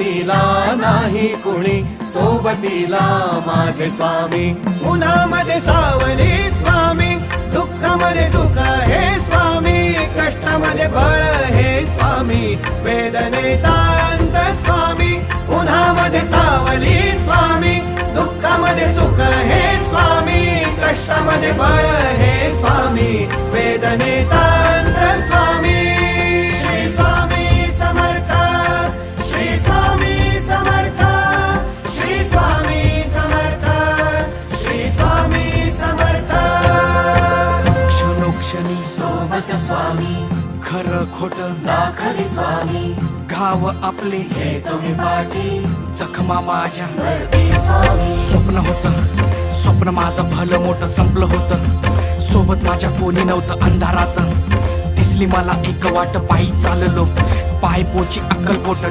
सोबतीला नाही कुणी सोबतीला माझे स्वामी. उन्हामध्ये सावली स्वामी दुःखामध्ये सुख हे स्वामी कष्टामध्ये बळ हे स्वामी वेदनेचा अंत स्वामी. उन्हामध्ये सावली स्वामी दुःखामध्ये सुख हे स्वामी कष्टामध्ये बळ हे स्वामी. क्षणोक्षणी सोबत स्वामी. खरं खोट. दाखली स्वामी. गाव आपले. हे तुम्ही पाठी. जखमा माझ्या. स्वप्न होतं. स्वप्न माझं भलं मोठं संपलं होतं. सोबत माझ्या कोणी नव्हतं अंधारात. दिसली मला एक वाट पायी चाललो. पाय पोची अक्कलकोट